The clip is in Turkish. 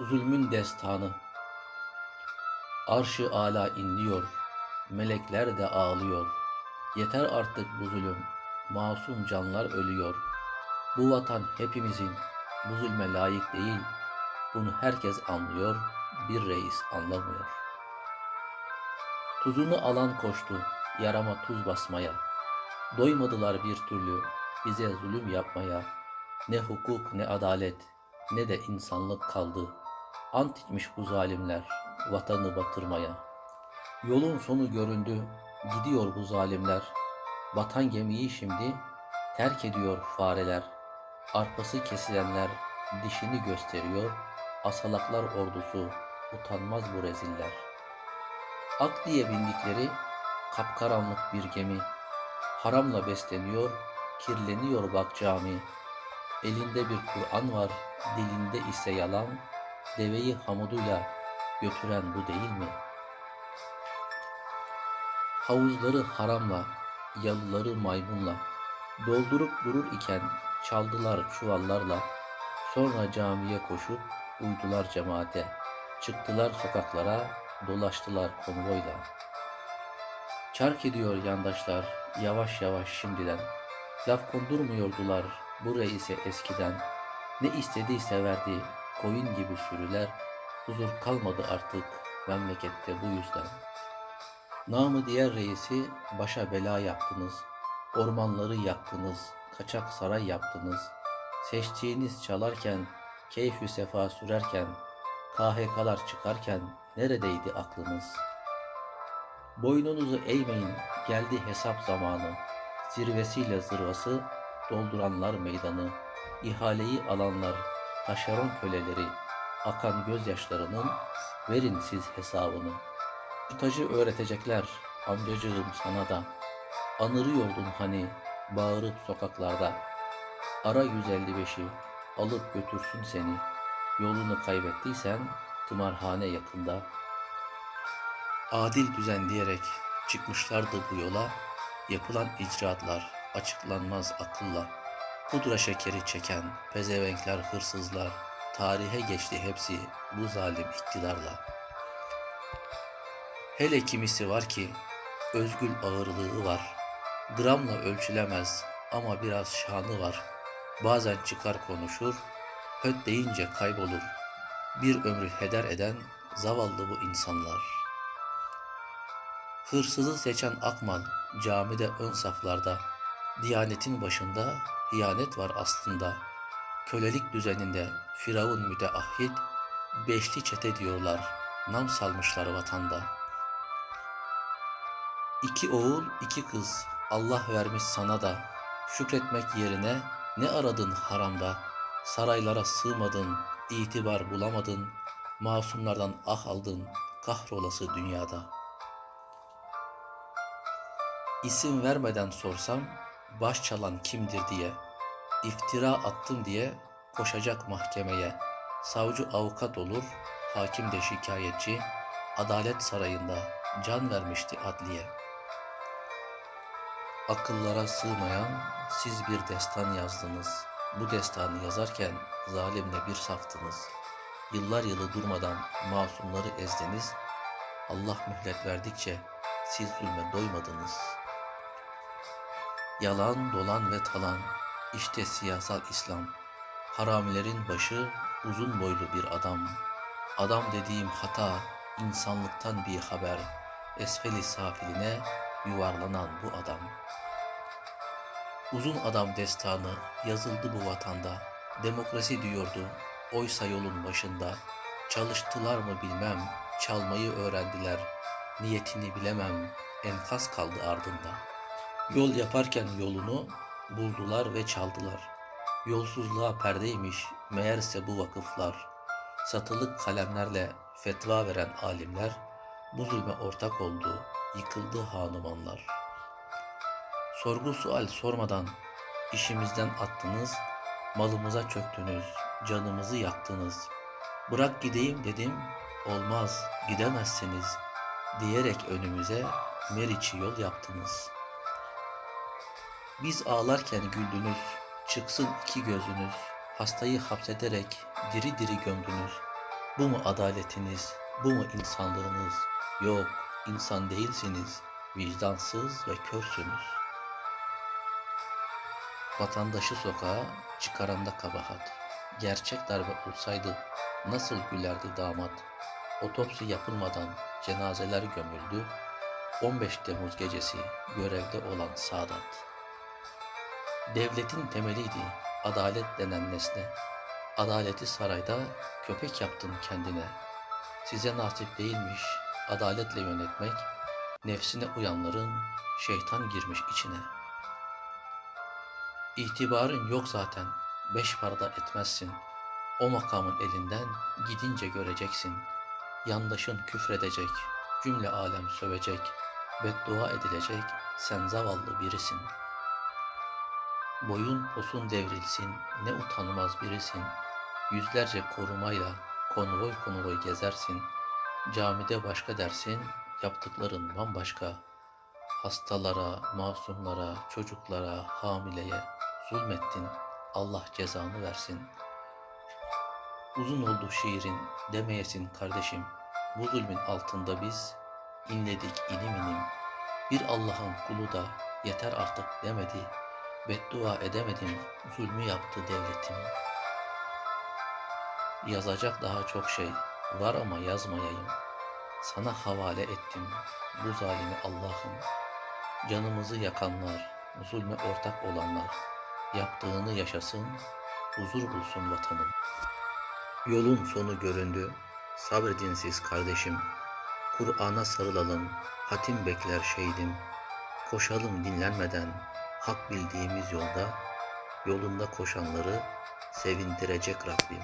Zulmün destanı Arşı ala inliyor, melekler de ağlıyor. Yeter artık bu zulüm, masum canlar ölüyor. Bu vatan hepimizin, bu zulme layık değil. Bunu herkes anlıyor, bir reis anlamıyor. Tuzunu alan koştu, yarama tuz basmaya. Doymadılar bir türlü bize zulüm yapmaya. Ne hukuk ne adalet ne de insanlık kaldı. Ant içmiş bu zalimler vatanı batırmaya. Yolun sonu göründü, gidiyor bu zalimler. Vatan gemiyi şimdi terk ediyor fareler. Arpası kesilenler dişini gösteriyor. Asalaklar ordusu utanmaz bu reziller. Ak diye bindikleri kapkaranlık bir gemi. Haramla besleniyor, kirleniyor bak cami. Elinde bir Kur'an var, dilinde ise yalan. Deveyi hamuduyla götüren bu değil mi? Havuzları haramla, yalıları maymunla, doldurup durur iken çaldılar çuvallarla, sonra camiye koşup uydular cemaate, çıktılar sokaklara, dolaştılar konvoyla. Çark ediyor yandaşlar yavaş yavaş şimdiden, laf kondurmuyordular bu reise eskiden, ne istediyse verdi koyun gibi sürüler, huzur kalmadı artık memlekette bu yüzden. Namı diğer reisi başa bela yaptınız, ormanları yaktınız, kaçak saray yaptınız. Seçtiğiniz çalarken, keyfü sefa sürerken, KHK'lar çıkarken neredeydi aklınız? Boynunuzu eğmeyin, geldi hesap zamanı. Zirvesiyle zırvası, dolduranlar meydanı. ihaleyi alanlar, taşeron köleleri, akan gözyaşlarının verin siz hesabını. Tutajı öğretecekler amcacığım sana da. Anırıyordun hani bağırıp sokaklarda. Ara 155'i alıp götürsün seni. Yolunu kaybettiysen tımarhane yakında. Adil düzen diyerek çıkmışlardı bu yola. Yapılan icraatlar açıklanmaz akılla. Pudra şekeri çeken pezevenkler hırsızlar. Tarihe geçti hepsi bu zalim iktidarla. Hele kimisi var ki özgül ağırlığı var. Gramla ölçülemez ama biraz şanı var. Bazen çıkar konuşur, höt deyince kaybolur. Bir ömrü heder eden zavallı bu insanlar. Hırsızı seçen akmal camide ön saflarda. Diyanetin başında hıyanet var aslında. Kölelik düzeninde Firavun müteahhit, beşli çete diyorlar, nam salmışlar vatanda. İki oğul, iki kız, Allah vermiş sana da. Şükretmek yerine ne aradın haramda? Saraylara sığmadın, itibar bulamadın. Masumlardan ah aldın, kahrolası dünyada. İsim vermeden sorsam, baş çalan kimdir diye, iftira attım diye koşacak mahkemeye. Savcı avukat olur, hakim de şikayetçi, adalet sarayında can vermişti adliye. Akıllara sığmayan siz bir destan yazdınız. Bu destanı yazarken zalimle bir saftınız. Yıllar yılı durmadan masumları ezdiniz. Allah mühlet verdikçe siz zulme doymadınız. Yalan, dolan ve talan, işte siyasal İslam. Haramilerin başı uzun boylu bir adam. Adam dediğim hata, insanlıktan bir haber. Esfeli safiline yuvarlanan bu adam. Uzun adam destanı yazıldı bu vatanda. Demokrasi diyordu, oysa yolun başında. Çalıştılar mı bilmem, çalmayı öğrendiler. Niyetini bilemem, enkaz kaldı ardında. Yol yaparken yolunu buldular ve çaldılar. Yolsuzluğa perdeymiş meğerse bu vakıflar. Satılık kalemlerle fetva veren alimler bu zulme ortak oldu, yıkıldı hanumanlar. Sorgu sual sormadan işimizden attınız, malımıza çöktünüz, canımızı yaktınız. Bırak gideyim dedim, olmaz gidemezsiniz diyerek önümüze Meriç'i yol yaptınız. Biz ağlarken güldünüz, çıksın iki gözünüz, hastayı hapsederek diri diri gömdünüz. Bu mu adaletiniz? Bu mu insanlığınız? Yok, insan değilsiniz. Vicdansız ve körsünüz. Vatandaşı sokağa çıkaranda kabahat. Gerçek darbe olsaydı nasıl gülerdi damat? Otopsi yapılmadan cenazeler gömüldü. 15 Temmuz gecesi görevde olan Sadat. Devletin temeliydi adalet denen nesne. Adaleti sarayda köpek yaptın kendine. Size nasip değilmiş adaletle yönetmek. Nefsine uyanların şeytan girmiş içine. İtibarın yok zaten. Beş parada etmezsin. O makamın elinden gidince göreceksin. Yandaşın küfredecek, cümle alem sövecek, beddua edilecek, sen zavallı birisin. Boyun posun devrilsin, ne utanmaz birisin. Yüzlerce korumayla konvoy konvoy gezersin. Camide başka dersin, yaptıkların bambaşka. Hastalara, masumlara, çocuklara, hamileye zulmettin. Allah cezanı versin. Uzun oldu şiirin demeyesin kardeşim. Bu zulmün altında biz inledik inim inim. Bir Allah'ın kulu da yeter artık demedi. Beddua edemedim, zulmü yaptı devletim. Yazacak daha çok şey var ama yazmayayım. Sana havale ettim bu zalimi Allah'ım. Canımızı yakanlar, zulme ortak olanlar, yaptığını yaşasın, huzur bulsun vatanım. Yolun sonu göründü, sabredin siz kardeşim. Kur'an'a sarılalım, hatim bekler şehidim. Koşalım dinlenmeden, hak bildiğimiz yolda, yolunda koşanları sevindirecek Rabbim.